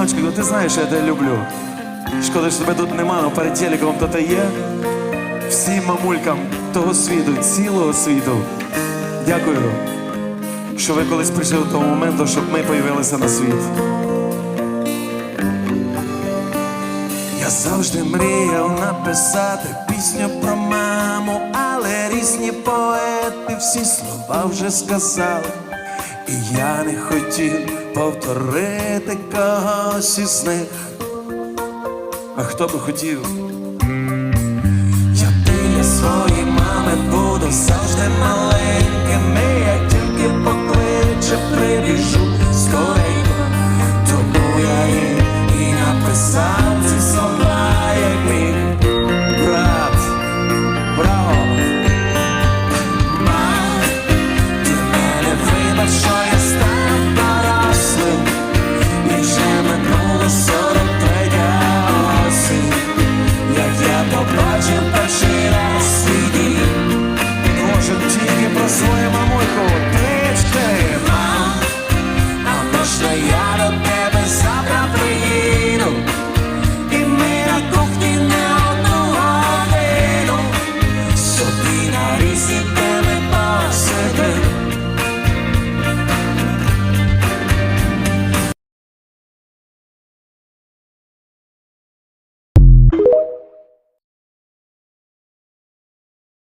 Мамочка, ну ти знаєш, я тебе люблю. Шкода, що тебе тут нема, але перед телеком то ти є. Всім мамулькам того світу, цілого світу. Дякую, що ви колись прийшли до того моменту, щоб ми появилися на світ. Я завжди мріяв написати пісню про маму, але різні поети всі слова вже сказали і я не хотів повторити когось із них, а хто би хотів, я біля своєї мами буду завжди маленьким, і як тільки покличе, прибіжу скоренько, тому я їй і написав ці слова, як мій. Брат, брат. Narisip ko